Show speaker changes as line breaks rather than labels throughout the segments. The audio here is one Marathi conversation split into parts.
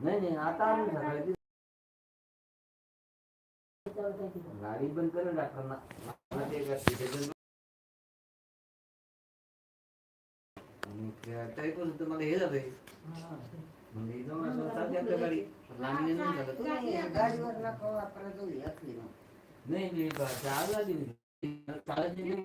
नाही नाही आता आम्ही सकाळी गाडी बंद करेल डॉक्टरांना ते तरी पण तुम्हाला हे झालंय म्हणजे जाऊन असं चालते आपल्या गाडी लांबी नाही झालं
तुम्ही गाडीवर नका वापरा जाऊ असली ना
नाही नाही बा- चाल झाली नाही. चालायची नाही.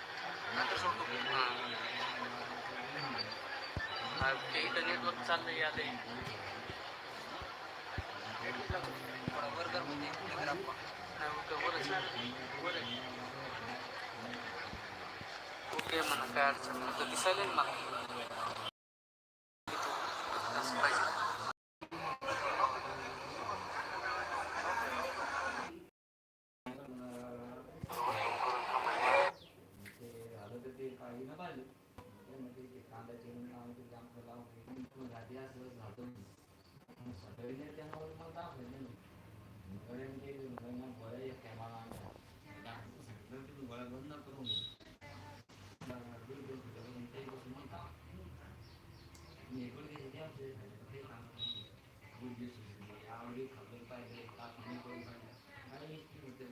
पाणी चांगलं आहे ना. मग मला pant घालतो. तेव्हाच येतो मग. हा, रस्ता चांगला आहे.
माझं रेकॉर्ड आहे हां ते इथं नेटवर्क चाललंय याद आहे ओके म्हणा काय अडचण नाही तर दिसायला ना मला
आवडी खबर पाहिजे. ताप नाही करून पाहिजे. काही इतकी होतं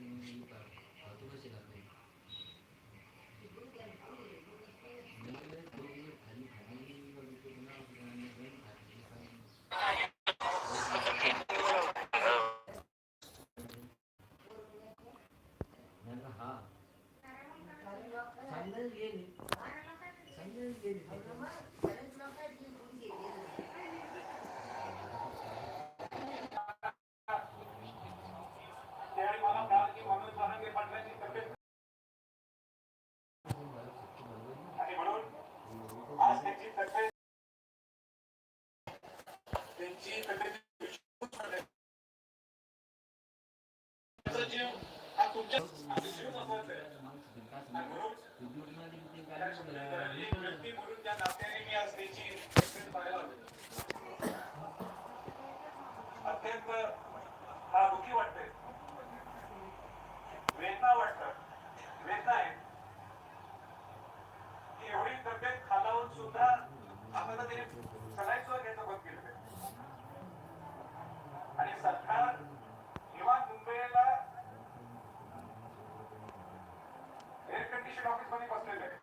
जीव हा तुमच्या त्या एक व्यक्ती म्हणून त्या नात्याने मी आज त्याची पाहायला आलो. अत्यंत हा दुखी वाटत वेदना वाटतं वेदना आहे की एवढी तब्येत खालावून सुद्धा आपल्याला त्याने सलाईन सुद्धा घ्यायचं बंद केलं आहे. आणि सरकार किंवा मुंबईला कंडिशन ऑफिसमध्ये बसलेलं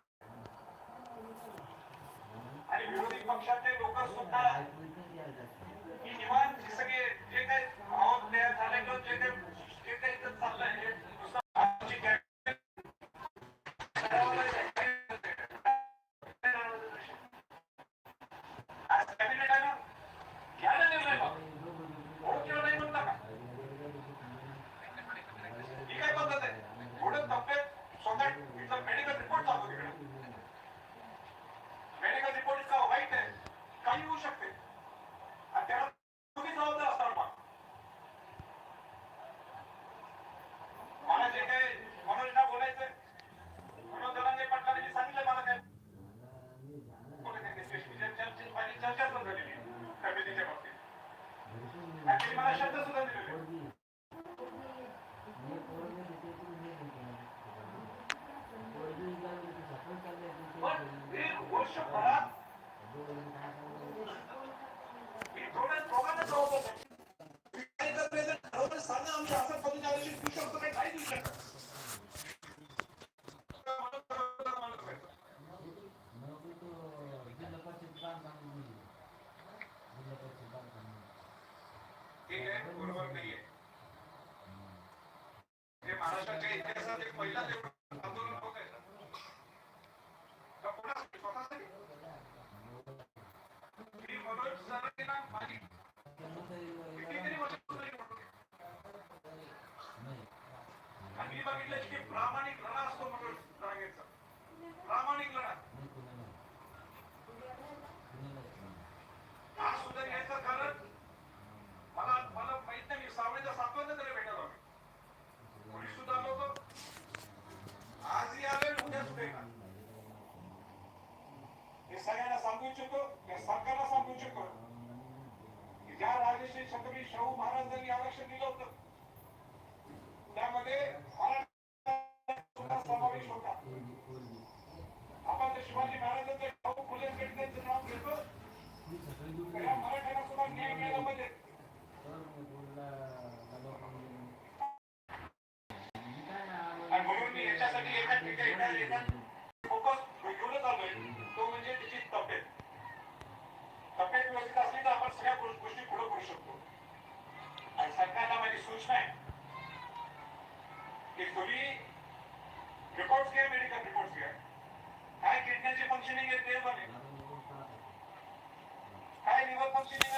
आणि विरोधी पक्षाचे लोक सुद्धा की निवांत हे सगळे जे काही माहोल तयार झाले किंवा जे काही Thank you. ठीक आहे बरोबर नाहीये. हे महाराष्ट्राच्या इतिहासात एक पहिला आंदोलन होत आहे. स्वतःसाठी? मी मनोज माझी कितीतरी आणि मी बघितलं की प्रामाणिक लढा असतो मनोज जरांगेचा सांगू इच्छितो या सरकारला सांगू इच्छितो ज्या राजेश्री छत्रपती शाहू महाराजांनी आरक्षण दिलं होत त्यामध्ये समावेश होता.